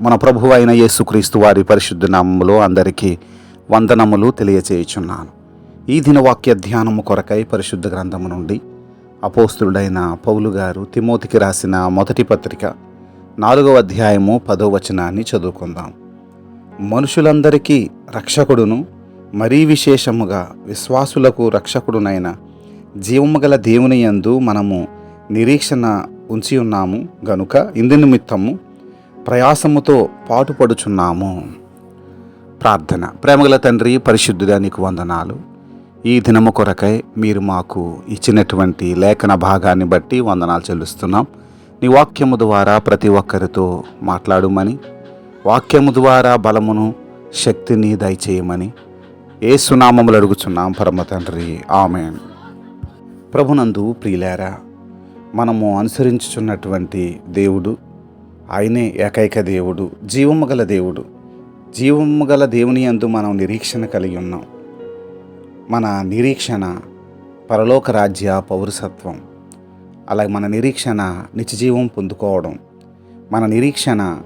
మన ప్రభు అయిన యేసుక్రీస్తు వారి పరిశుద్ధ నామములో అందరికీ వందనములు తెలియచేయుచున్నాను. ఈ దినవాక్య ధ్యానము కొరకై పరిశుద్ధ గ్రంథము నుండి అపోస్తుడైన పౌలు గారు తిమోతికి రాసిన మొదటి పత్రిక నాలుగవ అధ్యాయము పదో వచనాన్ని చదువుకుందాం. మనుషులందరికీ రక్షకుడును మరీ విశేషముగా విశ్వాసులకు రక్షకుడునైన జీవము గల దేవుని యందు మనము నిరీక్షణ ఉంచి ఉన్నాము. గనుక ఇందు నిమిత్తము ప్రయాసముతో పాటుపడుచున్నాము. ప్రార్థన. ప్రేమగల తండ్రి పరిశుద్ధుడా నీకు వందనాలు. ఈ దినము కొరకై మీరు మాకు ఇచ్చినటువంటి లేఖన భాగాన్ని బట్టి వందనాలు చెల్లిస్తున్నాం. నీ వాక్యము ద్వారా ప్రతి ఒక్కరితో మాట్లాడుమని వాక్యము ద్వారా బలమును శక్తిని దయచేయమని ఏ సునామములు అడుగుచున్నాం. పరమ తండ్రి. ఆమె ప్రభునందు ప్రియులారా మనము అనుసరించుచున్నటువంటి దేవుడు ఆయనే ఏకైక దేవుడు జీవము గల దేవుడు. జీవము గల దేవుని యందు మనం నిరీక్షణ కలిగి ఉన్నాం. మన నిరీక్షణ పరలోక రాజ్య పౌరసత్వం అలాగే మన నిరీక్షణ నిత్యజీవం పొందుకోవడం. మన నిరీక్షణ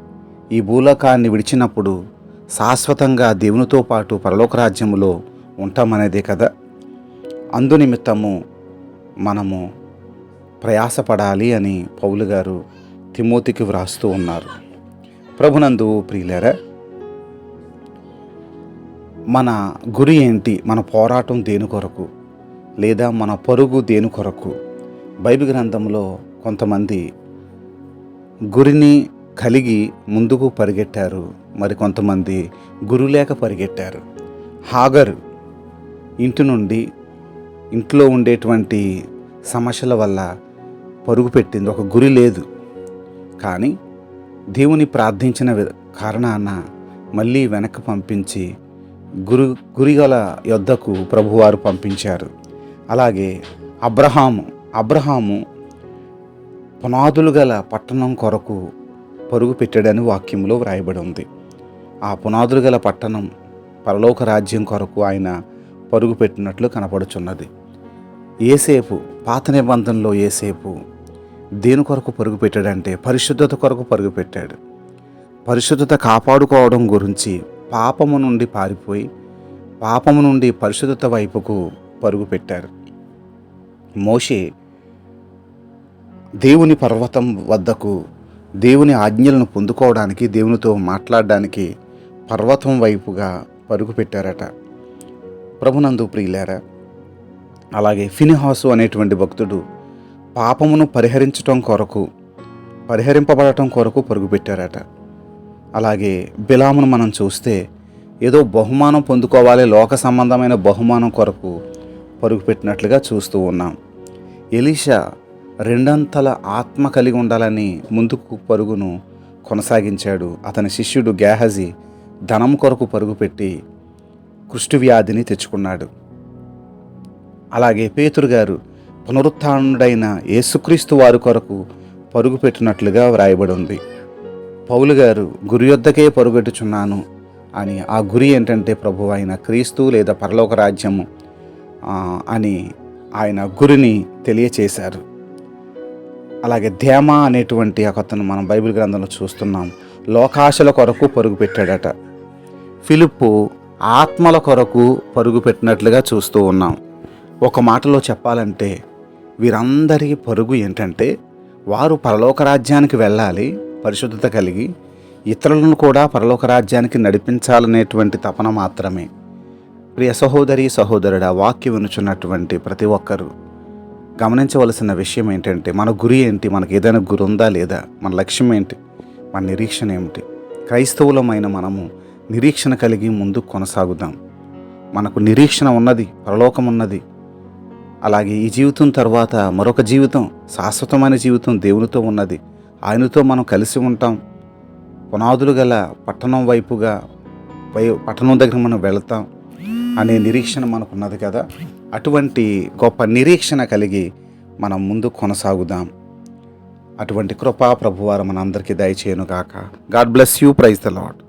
ఈ భూలోకాన్ని విడిచినప్పుడు శాశ్వతంగా దేవునితో పాటు పరలోక రాజ్యములో ఉంటామనేదే కదా. అందు నిమిత్తము మనము ప్రయాసపడాలి అని పౌలు గారు తిమోతికి వ్రాస్తూ ఉన్నారు. ప్రభునందు ప్రియులరా మన గురి ఏంటి? మన పోరాటం దేని కొరకు? లేదా మన పరుగు దేని కొరకు? బైబిల్ గ్రంథంలో కొంతమంది గురిని కలిగి ముందుకు పరిగెట్టారు. మరి కొంతమంది గురు లేక పరిగెట్టారు. హాగర్ ఇంటి నుండి ఇంట్లో ఉండేటువంటి సమస్యల వల్ల పరుగు పెట్టింది. ఒక గురి లేదు. కానీ దేవుని ప్రార్థించిన కారణాన మళ్ళీ వెనక్కి పంపించి గురు గురిగల యొద్దకు ప్రభువారు పంపించారు. అలాగే అబ్రహాము అబ్రహాము పునాదులు గల పట్టణం కొరకు పరుగు పెట్టాడని వాక్యంలో వ్రాయబడి ఉంది. ఆ పునాదులు గల పట్టణం పరలోక రాజ్యం కొరకు ఆయన పరుగు పెట్టినట్లు కనపడుచున్నది. ఏసేపు పాత నిబంధనలో ఏసేపు దేని కొరకు పరుగు పెట్టాడంటే పరిశుద్ధత కొరకు పరుగు పెట్టాడు పరిశుద్ధత కాపాడుకోవడం గురించి పాపము నుండి పారిపోయి పాపము నుండి పరిశుద్ధత వైపుకు పరుగు పెట్టారు మోషే దేవుని పర్వతం వద్దకు దేవుని ఆజ్ఞలను పొందుకోవడానికి దేవునితో మాట్లాడడానికి పర్వతం వైపుగా పరుగు పెట్టారట ప్రభునందు ప్రియులారా అలాగే ఫినిహాసు అనేటువంటి భక్తుడు పాపమును పరిహరించటం కొరకు పరిహరింపబడటం కొరకు పరుగు పెట్టారట అలాగే బిలామును మనం చూస్తే ఏదో బహుమానం పొందుకోవాలి లోక సంబంధమైన బహుమానం కొరకు పరుగు పెట్టినట్లుగా చూస్తూ ఉన్నాం. ఎలీషా రెండంతల ఆత్మ కలిగి ఉండాలని ముందుకు పరుగును కొనసాగించాడు. అతని శిష్యుడు గ్యాహజీ ధనం కొరకు పరుగుపెట్టి పెట్టి వ్యాధిని తెచ్చుకున్నాడు. అలాగే పేతురు గారు పునరుత్డైన యేసుక్రీస్తు వారి కొరకు పరుగు పెట్టినట్లుగా వ్రాయబడి ఉంది. పౌలు గారు గురి యొద్దకే పరుగెట్టుచున్నాను అని ఆ గురి ఏంటంటే ప్రభు అయిన క్రీస్తు లేదా పరలోక రాజ్యము అని ఆయన గురిని తెలియచేశారు. అలాగే ధ్యామ అనేటువంటి ఒక అతను మనం బైబిల్ గ్రంథంలో చూస్తున్నాం. లోకాశల కొరకు పరుగు పెట్టాడట. ఫిలిప్పు ఆత్మల కొరకు పరుగు పెట్టినట్లుగా చూస్తూ ఉన్నాం. ఒక మాటలో చెప్పాలంటే వీరందరి పరుగు ఏంటంటే వారు పరలోక రాజ్యానికి వెళ్ళాలి పరిశుద్ధత కలిగి ఇతరులను కూడా పరలోక రాజ్యానికి నడిపించాలనేటువంటి తపన మాత్రమే. ప్రియ సహోదరి సహోదరుడ వాక్య వినుచున్నటువంటి ప్రతి ఒక్కరూ గమనించవలసిన విషయం ఏంటంటే మన గురి ఏంటి? మనకి ఏదైనా గురి ఉందా లేదా? మన లక్ష్యం ఏంటి? మన నిరీక్షణ ఏమిటి? క్రైస్తవులమైన మనము నిరీక్షణ కలిగి ముందుకు కొనసాగుదాం. మనకు నిరీక్షణ ఉన్నది పరలోకం ఉన్నది అలాగే ఈ జీవితం తర్వాత మరొక జీవితం శాశ్వతమైన జీవితం దేవునితో ఉన్నది. ఆయనతో మనం కలిసి ఉంటాం. పునాదులు గల పట్టణం వైపుగా పై పట్టణం దగ్గర మనం వెళతాం అనే నిరీక్షణ మనకున్నది కదా. అటువంటి గొప్ప నిరీక్షణ కలిగి మనం ముందు కొనసాగుదాం. అటువంటి కృపా ప్రభువారు మనందరికీ దయచేయను గాక God bless you. Praise the Lord